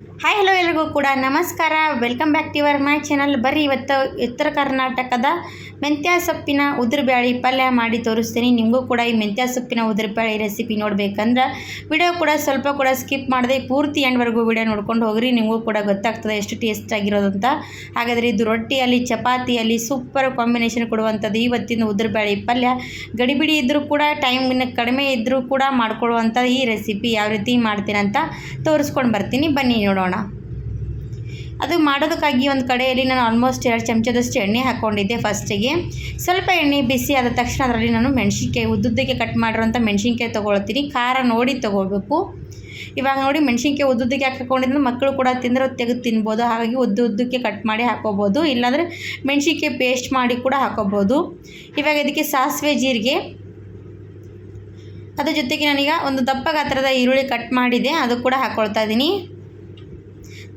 Hi hello ಎಲ್ರಿಗೂ ಕೂಡ ನಮಸ್ಕಾರ. Welcome back to your my channel ಬರೀ ಇವತ್ತು ಉತ್ತರ ಕರ್ನಾಟಕದ ಮೆಂತ್ಯ ಸೊಪ್ಪಿನ ಉದುರುಬ್ಯಾಳಿ ಪಲ್ಯ ಮಾಡಿ ತೋರಿಸ್ತೀನಿ. ನಿಮಗೂ ಕೂಡ ಈ ಮೆಂತ್ಯ ಸೊಪ್ಪಿನ ಉದುರುಬ್ಯಾಳಿ ರೆಸಿಪಿ ನೋಡ್ಬೇಕಂದ್ರೆ ವಿಡಿಯೋ ಕೂಡ ಸ್ವಲ್ಪ ಕೂಡ ಸ್ಕಿಪ್ ಮಾಡದೆ. ಪೂರ್ತಿ ಎಂಡ್ವರೆಗೂ ವಿಡಿಯೋ ನೋಡ್ಕೊಂಡು ಹೋಗ್ರಿ. ನಿಮಗೂ ಕೂಡ ಗೊತ್ತಾಗ್ತದೆ ಎಷ್ಟು ಟೇಸ್ಟ್ ಆಗಿರೋದು ಅಂತ ಹಾಗಾದರೆ ಇದು ರೊಟ್ಟಿಯಲ್ಲಿ, ಚಪಾತಿಯಲ್ಲಿ ಸೂಪರ್ ಕಾಂಬಿನೇಷನ್ ಕೊಡುವಂಥದ್ದು ಇವತ್ತಿನ ಉದುರುಬ್ಯಾಳಿ ಪಲ್ಯ. ಗಡಿಬಿಡಿ ಇದ್ದರೂ ಕೂಡ ಟೈಮ್ ಕಡಿಮೆ ಇದ್ದರೂ ಕೂಡ ಮಾಡ್ಕೊಳ್ಳುವಂಥ ಈ ರೆಸಿಪಿ ಯಾವ ರೀತಿ ಮಾಡ್ತೀನಿ ಅಂತ ತೋರಿಸ್ಕೊಂಡು ಬರ್ತೀನಿ. ಬನ್ನಿ ನೋಡೋಣ. ಅದು ಮಾಡೋದಕ್ಕಾಗಿ ಒಂದು ಕಡೆಯಲ್ಲಿ ನಾನು ಆಲ್ಮೋಸ್ಟ್ ಎರಡು ಚಮಚದಷ್ಟು ಎಣ್ಣೆ ಹಾಕ್ಕೊಂಡಿದ್ದೆ ಫಸ್ಟಿಗೆ ಸ್ವಲ್ಪ ಎಣ್ಣೆ ಬಿಸಿ ಆದ ತಕ್ಷಣ ಅದರಲ್ಲಿ ನಾನು ಮೆಣಸಿನ್ಕಾಯಿ, ಉದ್ದುದ್ದಕ್ಕೆ ಕಟ್ ಮಾಡಿರೋಂಥ ಮೆಣಸಿನ್ಕಾಯಿ ತೊಗೊಳ್ತೀನಿ. ಖಾರ ನೋಡಿ ತೊಗೊಳ್ಬೇಕು. ಇವಾಗ ನೋಡಿ ಮೆಣಸಿನ್ಕಾಯಿ, ಉದ್ದುದ್ದಕ್ಕೆ ಹಾಕಿಕೊಂಡಿದ್ರೆ ಮಕ್ಕಳು ಕೂಡ ತಿಂದರೆ ತೆಗೆದು ತಿನ್ಬೋದು. ಹಾಗಾಗಿ ಉದ್ದು ಉದ್ದಕ್ಕೆ ಕಟ್ ಮಾಡಿ ಹಾಕೋಬೋದು. ಇಲ್ಲಾಂದರೆ ಮೆಣಸಿನ್ಕಾಯಿ ಪೇಸ್ಟ್ ಮಾಡಿ ಕೂಡ ಹಾಕೋಬೋದು. ಇವಾಗ ಇದಕ್ಕೆ ಸಾಸಿವೆ ಜೀರಿಗೆ. ಅದ್ರ ಜೊತೆಗೆ ನನಗೆ ಒಂದು ದಪ್ಪ ಗಾತ್ರದ ಈರುಳ್ಳಿ ಕಟ್ ಮಾಡಿದೆ. ಅದು ಕೂಡ ಹಾಕ್ಕೊಳ್ತಾ ಇದ್ದೀನಿ.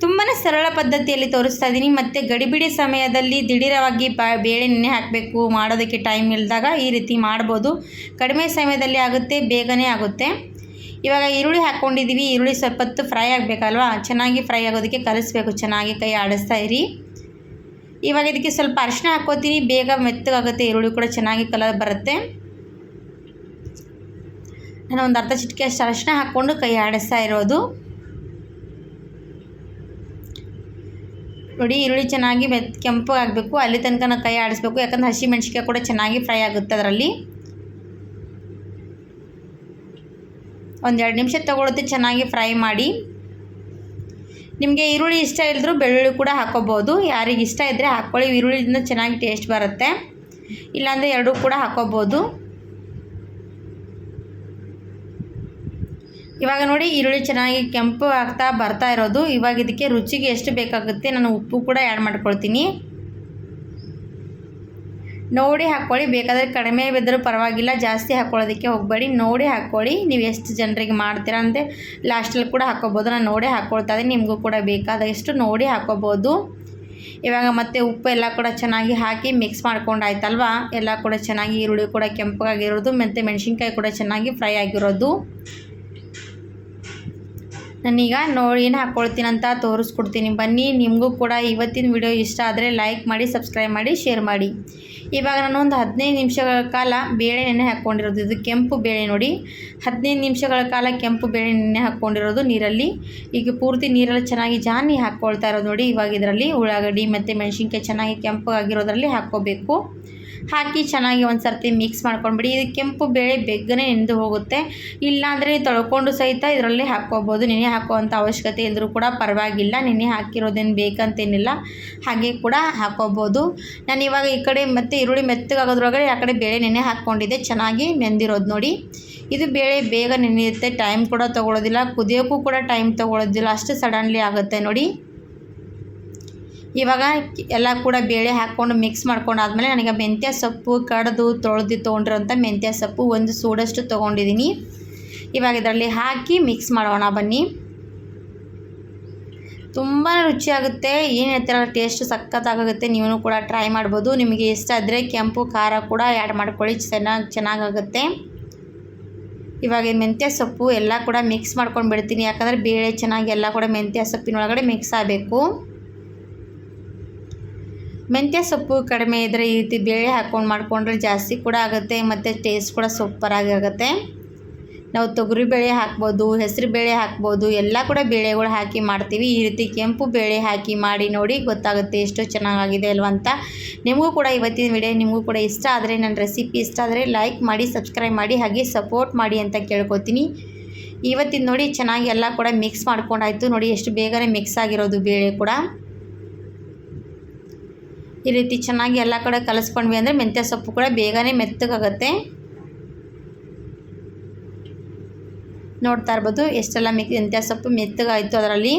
ತುಂಬಾ ಸರಳ ಪದ್ಧತಿಯಲ್ಲಿ ತೋರಿಸ್ತಾ ಇದ್ದೀನಿ ಮತ್ತು ಗಡಿಬಿಡಿ ಸಮಯದಲ್ಲಿ ದಿಢೀರವಾಗಿ ಬ, ಬೇಳೆ ನೆನೆ ಹಾಕಬೇಕು. ಮಾಡೋದಕ್ಕೆ ಟೈಮ್ ಇಲ್ಲದಾಗ ಈ ರೀತಿ ಮಾಡ್ಬೋದು. ಕಡಿಮೆ ಸಮಯದಲ್ಲಿ ಆಗುತ್ತೆ, ಬೇಗನೆ ಆಗುತ್ತೆ. ಇವಾಗ ಈರುಳ್ಳಿ ಹಾಕ್ಕೊಂಡಿದ್ದೀವಿ ಈರುಳ್ಳಿ ಸ್ವಲ್ಪ ಹೊತ್ತು ಫ್ರೈ ಆಗಬೇಕಲ್ವಾ? ಚೆನ್ನಾಗಿ ಫ್ರೈ ಆಗೋದಕ್ಕೆ ಕಲಿಸ್ಬೇಕು. ಚೆನ್ನಾಗಿ ಕೈ ಆಡಿಸ್ತಾ ಇರಿ. ಇವಾಗ ಇದಕ್ಕೆ ಸ್ವಲ್ಪ ಅರಿಶಿನ ಹಾಕ್ಕೋತೀನಿ. ಬೇಗ ಮೆತ್ತಗಾಗುತ್ತೆ. ಈರುಳ್ಳಿ ಕೂಡ ಚೆನ್ನಾಗಿ ಕಲರ್ ಬರುತ್ತೆ. ನಾನು ಒಂದು ಅರ್ಧ ಚಿಟಿಕೆ ಅಷ್ಟು ಅರಿಶಿನ ಹಾಕ್ಕೊಂಡು ಕೈ ಆಡಿಸ್ತಾ ಇರೋದು. ನೋಡಿ, ಈರುಳ್ಳಿ ಚೆನ್ನಾಗಿ ಮೆತ್ ಕೆಂಪು ಆಗಬೇಕು. ಅಲ್ಲಿ ತನಕ ನಾವು ಕೈ ಆಡಿಸ್ಬೇಕು. ಯಾಕಂದ್ರೆ ಹಸಿ ಮೆಣಸಿಕಾಯಿ ಕೂಡ ಚೆನ್ನಾಗಿ ಫ್ರೈ ಆಗುತ್ತೆ ಅದರಲ್ಲಿ. ಒಂದೆರಡು ನಿಮಿಷ ತೊಗೊಳುತ್ತೆ ಚೆನ್ನಾಗಿ ಫ್ರೈ ಮಾಡಿ. ನಿಮಗೆ ಈರುಳ್ಳಿ ಇಷ್ಟ ಇಲ್ಲದ್ರೂ ಬೆಳ್ಳುಳ್ಳಿ ಕೂಡ ಹಾಕೋಬೋದು. ಯಾರಿಗೆ ಇಷ್ಟ ಇದ್ದರೆ ಹಾಕ್ಕೊಳ್ಳಿ. ಈರುಳ್ಳಿಯಿಂದ ಚೆನ್ನಾಗಿ ಟೇಸ್ಟ್ ಬರುತ್ತೆ. ಇಲ್ಲಾಂದರೆ ಎರಡೂ ಕೂಡ ಹಾಕೋಬೋದು. ಇವಾಗ ನೋಡಿ ಈರುಳ್ಳಿ ಚೆನ್ನಾಗಿ ಕೆಂಪು ಆಗ್ತಾ ಬರ್ತಾ ಇರೋದು. ಇವಾಗ ಇದಕ್ಕೆ ರುಚಿಗೆ ಎಷ್ಟು ಬೇಕಾಗುತ್ತೆ ನಾನು ಉಪ್ಪು ಕೂಡ ಆ್ಯಡ್ ಮಾಡ್ಕೊಳ್ತೀನಿ. ನೋಡಿ ಹಾಕ್ಕೊಳ್ಳಿ, ಬೇಕಾದರೆ ಕಡಿಮೆ ಬಿದ್ದರೂ ಪರವಾಗಿಲ್ಲ, ಜಾಸ್ತಿ ಹಾಕ್ಕೊಳ್ಳೋದಕ್ಕೆ ಹೋಗಬೇಡಿ. ನೋಡಿ ಹಾಕ್ಕೊಳ್ಳಿ, ನೀವು ಎಷ್ಟು ಜನರಿಗೆ ಮಾಡ್ತೀರಾ ಅಂತ ಲಾಸ್ಟಲ್ಲಿ ಕೂಡ ಹಾಕ್ಕೋಬೋದು. ನಾನು ನೋಡಿ ಹಾಕ್ಕೊಳ್ತಾ ಇದ್ದೀನಿ, ನಿಮಗೂ ಕೂಡ ಬೇಕಾದಷ್ಟು ನೋಡಿ ಹಾಕ್ಕೋಬೋದು. ಇವಾಗ ಮತ್ತೆ ಉಪ್ಪು ಎಲ್ಲ ಕೂಡ ಚೆನ್ನಾಗಿ ಹಾಕಿ ಮಿಕ್ಸ್ ಮಾಡ್ಕೊಂಡು ಆಯ್ತಲ್ವಾ ಎಲ್ಲ ಕೂಡ ಚೆನ್ನಾಗಿ ಈರುಳ್ಳಿ ಕೂಡ ಕೆಂಪಗಾಗಿರೋದು ಮತ್ತು ಮೆಣಸಿನ್ಕಾಯಿ ಕೂಡ ಚೆನ್ನಾಗಿ ಫ್ರೈ ಆಗಿರೋದು. ನಾನೀಗ ನೋಡಿ ಏನು ಹಾಕ್ಕೊಳ್ತೀನಂತ ತೋರಿಸ್ಕೊಡ್ತೀನಿ. ಬನ್ನಿ, ನಿಮಗೂ ಕೂಡ ಇವತ್ತಿನ ವಿಡಿಯೋ ಇಷ್ಟ ಆದರೆ ಲೈಕ್ ಮಾಡಿ ಸಬ್ಸ್ಕ್ರೈಬ್ ಮಾಡಿ ಶೇರ್ ಮಾಡಿ. ಇವಾಗ ನಾನು ಒಂದು ಹದಿನೈದು ನಿಮಿಷಗಳ ಕಾಲ ಬೇಳೆ ನೆನೆ ಹಾಕ್ಕೊಂಡಿರೋದು ಇದು ಕೆಂಪು ಬೇಳೆ ನೋಡಿ. ಹದಿನೈದು ನಿಮಿಷಗಳ ಕಾಲ ಕೆಂಪು ಬೇಳೆ ನೆನೆ ಹಾಕ್ಕೊಂಡಿರೋದು ನೀರಲ್ಲಿ. ಈಗ ಪೂರ್ತಿ ನೀರಲ್ಲಿ ಚೆನ್ನಾಗಿ ಜಾನಿ ಹಾಕ್ಕೊಳ್ತಾ ಇರೋದು ನೋಡಿ ಇವಾಗ ಇದರಲ್ಲಿ. ಉಳ್ಳಾಗಡ್ಡಿ ಮತ್ತು ಮೆಣಸಿನ್ಕಾಯಿ ಚೆನ್ನಾಗಿ ಕೆಂಪು ಆಗಿರೋದ್ರಲ್ಲಿ ಹಾಕ್ಕೋಬೇಕು. ಹಾಕಿ ಚೆನ್ನಾಗಿ ಒಂದು ಸರ್ತಿ ಮಿಕ್ಸ್ ಮಾಡ್ಕೊಂಡ್ಬಿಡಿ. ಇದು ಕೆಂಪು ಬೇಳೆ ಬೇಗನೆ ನೆನೆದು ಹೋಗುತ್ತೆ. ಇಲ್ಲಾಂದರೆ ತೊಳ್ಕೊಂಡು ಸಹಿತ ಇದರಲ್ಲಿ ಹಾಕ್ಕೋಬೋದು. ನೆನೆ ಹಾಕುವಂಥ ಅವಶ್ಯಕತೆ ಇದ್ದರೂ ಕೂಡ ಪರವಾಗಿಲ್ಲ. ನೆನೆ ಹಾಕಿರೋದೇನು ಬೇಕಂತೇನಿಲ್ಲ. ಹಾಗೆ ಕೂಡ ಹಾಕ್ಕೋಬೋದು. ನಾನು ಇವಾಗ ಈ ಕಡೆ ಮತ್ತು ಈರುಳ್ಳಿ ಮೆತ್ತಗಾಗೋದ್ರೊಳಗಡೆ ಆ ಕಡೆ ಬೇಳೆ ನೆನೆ ಹಾಕ್ಕೊಂಡಿದ್ದೆ. ಚೆನ್ನಾಗಿ ನೆಂದಿರೋದು ನೋಡಿ. ಇದು ಬೇಳೆ ಬೇಗ ನೆನೆಯುತ್ತೆ. ಟೈಮ್ ಕೂಡ ತೊಗೊಳೋದಿಲ್ಲ. ಕುದಿಯೋಕ್ಕೂ ಕೂಡ ಟೈಮ್ ತೊಗೊಳೋದಿಲ್ಲ. ಅಷ್ಟು ಸಡನ್ಲಿ ಆಗುತ್ತೆ ನೋಡಿ. ಇವಾಗ ಎಲ್ಲ ಕೂಡ ಬೇಳೆ ಹಾಕ್ಕೊಂಡು ಮಿಕ್ಸ್ ಮಾಡ್ಕೊಂಡು ಆದಮೇಲೆ ನನಗೆ ಮೆಂತ್ಯ ಸೊಪ್ಪು ಕಡ್ದು ತೊಳೆದು ತೊಗೊಂಡಿರೋಂಥ ಮೆಂತ್ಯ ಸೊಪ್ಪು ಒಂದು ಸೂಡಷ್ಟು ತೊಗೊಂಡಿದ್ದೀನಿ. ಇವಾಗ ಇದರಲ್ಲಿ ಹಾಕಿ ಮಿಕ್ಸ್ ಮಾಡೋಣ ಬನ್ನಿ. ತುಂಬ ರುಚಿಯಾಗುತ್ತೆ. ಏನು ಹೇಳ್ತೀರ ಟೇಸ್ಟ್ ಸಖತ್ತಾಗುತ್ತೆ. ನೀವು ಕೂಡ ಟ್ರೈ ಮಾಡ್ಬೋದು. ನಿಮಗೆ ಇಷ್ಟ ಆದರೆ ಕೆಂಪು, ಖಾರ ಕೂಡ ಆ್ಯಡ್ ಮಾಡ್ಕೊಳ್ಳಿ. ಚೆನ್ನಾಗಿ, ಚೆನ್ನಾಗಾಗುತ್ತೆ. ಇವಾಗ ಮೆಂತ್ಯ ಸೊಪ್ಪು ಎಲ್ಲ ಕೂಡ ಮಿಕ್ಸ್ ಮಾಡ್ಕೊಂಡು ಬಿಡ್ತೀನಿ ಯಾಕಂದರೆ ಬೇಳೆ ಚೆನ್ನಾಗಿ ಎಲ್ಲ ಕೂಡ ಮೆಂತ್ಯ ಸೊಪ್ಪಿನೊಳಗಡೆ ಮಿಕ್ಸ್ ಆಗಬೇಕು. ಮೆಂತ್ಯ ಸೊಪ್ಪು ಕಡಿಮೆ ಇದ್ದರೆ ಈ ರೀತಿ ಬೇಳೆ ಹಾಕ್ಕೊಂಡು ಮಾಡಿಕೊಂಡ್ರೆ ಜಾಸ್ತಿ ಕೂಡ ಆಗುತ್ತೆ, ಮತ್ತು ಟೇಸ್ಟ್ ಕೂಡ ಸೂಪರಾಗಿ ಆಗುತ್ತೆ. ನಾವು ತೊಗರಿ ಬೇಳೆ ಹಾಕ್ಬೋದು, ಹೆಸರು ಬೇಳೆ ಹಾಕ್ಬೋದು, ಎಲ್ಲ ಕೂಡ ಬೇಳೆಗಳು ಹಾಕಿ ಮಾಡ್ತೀವಿ. ಈ ರೀತಿ ಕೆಂಪು ಬೇಳೆ ಹಾಕಿ ಮಾಡಿ ನೋಡಿ ಗೊತ್ತಾಗುತ್ತೆ ಎಷ್ಟು ಚೆನ್ನಾಗಾಗಿದೆ ಅಲ್ವ ಅಂತ. ನಿಮಗೂ ಕೂಡ ಇವತ್ತಿನ ವಿಡಿಯೋ ನಿಮಗೂ ಕೂಡ ಇಷ್ಟ ಆದರೆ, ನನ್ನ ರೆಸಿಪಿ ಇಷ್ಟ ಆದರೆ ಲೈಕ್ ಮಾಡಿ ಸಬ್ಸ್ಕ್ರೈಬ್ ಮಾಡಿ, ಹಾಗೆ ಸಪೋರ್ಟ್ ಮಾಡಿ ಅಂತ ಕೇಳ್ಕೊತೀನಿ. ಇವತ್ತಿನ ನೋಡಿ ಚೆನ್ನಾಗಿ ಎಲ್ಲ ಕೂಡ ಮಿಕ್ಸ್ ಮಾಡ್ಕೊಂಡಾಯಿತು. ನೋಡಿ ಎಷ್ಟು ಬೇಗನೆ ಮಿಕ್ಸ್ ಆಗಿರೋದು ಬೇಳೆ ಕೂಡ. ಈ ರೀತಿ ಚೆನ್ನಾಗಿ ಎಲ್ಲ ಕಡೆ ಕಲಿಸ್ಕೊಂಡ್ವಿ ಅಂದರೆ ಮೆಂತ್ಯ ಸೊಪ್ಪು ಕೂಡ ಬೇಗನೆ ಮೆತ್ತಗಾಗತ್ತೆ. ನೋಡ್ತಾ ಇರ್ಬೋದು ಎಷ್ಟೆಲ್ಲ ಮೆಂತ್ಯ ಸೊಪ್ಪು ಮೆತ್ತಗಾಯಿತು ಅದರಲ್ಲಿ.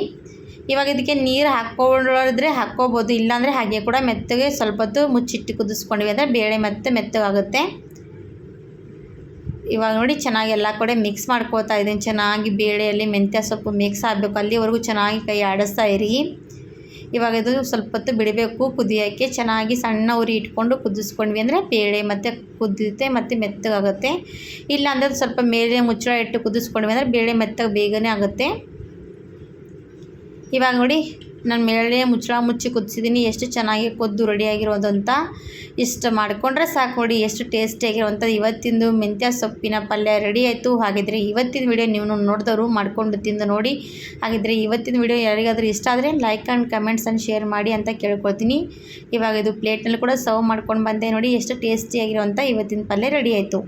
ಇವಾಗ ಇದಕ್ಕೆ ನೀರು ಹಾಕ್ಕೊಂಡಿದ್ರೆ ಹಾಕ್ಕೋಬೋದು, ಇಲ್ಲಾಂದರೆ ಹಾಗೆ ಕೂಡ ಮೆತ್ತಗೆ ಸ್ವಲ್ಪ ಹೊತ್ತು ಮುಚ್ಚಿಟ್ಟು ಕುದಿಸ್ಕೊಂಡ್ವಿ ಅಂದರೆ ಬೇಳೆ ಮತ್ತೆ ಮೆತ್ತಗಾಗುತ್ತೆ. ಇವಾಗ ನೋಡಿ ಚೆನ್ನಾಗಿ ಎಲ್ಲ ಕಡೆ ಮಿಕ್ಸ್ ಮಾಡ್ಕೋತಾ ಇದ್ದೀನಿ. ಚೆನ್ನಾಗಿ ಬೇಳೆಯಲ್ಲಿ ಮೆಂತ್ಯ ಸೊಪ್ಪು ಮಿಕ್ಸ್ ಆಗಬೇಕು. ಅಲ್ಲಿವರೆಗೂ ಚೆನ್ನಾಗಿ ಕೈ ಆಡಿಸ್ತಾ ಇರಿ. ಇವಾಗ ಇದು ಸ್ವಲ್ಪ ಹೊತ್ತು ಬಿಡಬೇಕು. ಕುದಿಯೋಕ್ಕೆ ಚೆನ್ನಾಗಿ ಸಣ್ಣ ಉರಿ ಇಟ್ಕೊಂಡು ಕುದಿಸ್ಕೊಂಡ್ವಿ ಅಂದರೆ ಬೇಳೆ ಮತ್ತು ಕುದಿಯುತ್ತೆ, ಮತ್ತು ಮೆತ್ತಗಾಗುತ್ತೆ. ಇಲ್ಲ ಅಂದರೆ ಸ್ವಲ್ಪ ಮೇಲೆ ಮುಚ್ಚಳ ಇಟ್ಟು ಕುದಿಸ್ಕೊಂಡ್ವಿ ಅಂದರೆ ಬೇಳೆ ಮೆತ್ತಗೆ ಬೇಗನೆ ಆಗುತ್ತೆ. ಇವಾಗ ನೋಡಿ. ನಾನು ಮೇಲೆ ಮುಚ್ಚಳ ಮುಚ್ಚಿ ಕುದಿಸಿದ್ದೀನಿ ಎಷ್ಟು ಚೆನ್ನಾಗಿ ಕೊದ್ದು ರೆಡಿಯಾಗಿರೋದು ಅಂತ ಇಷ್ಟು ಮಾಡಿಕೊಂಡ್ರೆ ಸಾಕು ನೋಡಿ. ಎಷ್ಟು ಟೇಸ್ಟಿಯಾಗಿರುವಂಥದ್ದು ಇವತ್ತಿಂದು ಮೆಂತ್ಯ ಸೊಪ್ಪಿನ ಪಲ್ಯ ರೆಡಿ ಆಯಿತು. ಹಾಗಿದ್ರೆ ಇವತ್ತಿನ ವಿಡಿಯೋ ನೀವು ನೋಡಿದವರು ಮಾಡಿಕೊಂಡು ತಿಂದು ನೋಡಿ. ಹಾಗಿದ್ರೆ ಇವತ್ತಿನ ವಿಡಿಯೋ ಯಾರಿಗಾದರೂ ಇಷ್ಟ ಆದರೆ ಲೈಕ್ ಆ್ಯಂಡ್ ಕಮೆಂಟ್ಸ್ ಶೇರ್ ಮಾಡಿ ಅಂತ ಕೇಳ್ಕೊಳ್ತೀನಿ. ಇವಾಗ ಇದು ಪ್ಲೇಟ್ನಲ್ಲಿ ಕೂಡ ಸರ್ವ್ ಮಾಡ್ಕೊಂಡು ಬಂದೆ ನೋಡಿ. ಎಷ್ಟು ಟೇಸ್ಟಿಯಾಗಿರುವಂಥ ಇವತ್ತಿನ ಪಲ್ಯ ರೆಡಿ ಆಯಿತು.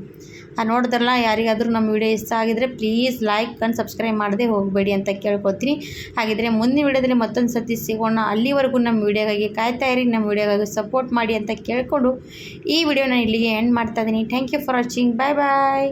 ನೋಡಿದ್ರಲ್ಲ, ಯಾರಿಗಾದರೂ ನಮ್ಮ ವಿಡಿಯೋ ಇಷ್ಟ ಆಗಿದ್ರೆ ಪ್ಲೀಸ್ ಲೈಕ್ ಆ್ಯಂಡ್ ಸಬ್ಸ್ಕ್ರೈಬ್ ಮಾಡದೆ ಹೋಗಬೇಡಿ ಅಂತ ಕೇಳ್ಕೊತೀನಿ. ಹಾಗಿದ್ರೆ ಮುಂದಿನ ವಿಡಿಯೋದಲ್ಲಿ ಮತ್ತೊಂದು ಸತಿ ಸಿಗೋಣ. ಅಲ್ಲಿವರೆಗೂ ನಮ್ಮ ವಿಡಿಯೋಗಾಗಿ ಕಾಯ್ತಾ ಇರಿ, ನಮ್ಮ ವಿಡಿಯೋಗಾಗಿ ಸಪೋರ್ಟ್ ಮಾಡಿ ಅಂತ ಕೇಳಿಕೊಂಡು ಈ ವಿಡಿಯೋನ ಇಲ್ಲಿಗೆ ಎಂಡ್ ಮಾಡ್ತಾ ಇದ್ದೀನಿ thank you for watching bye bye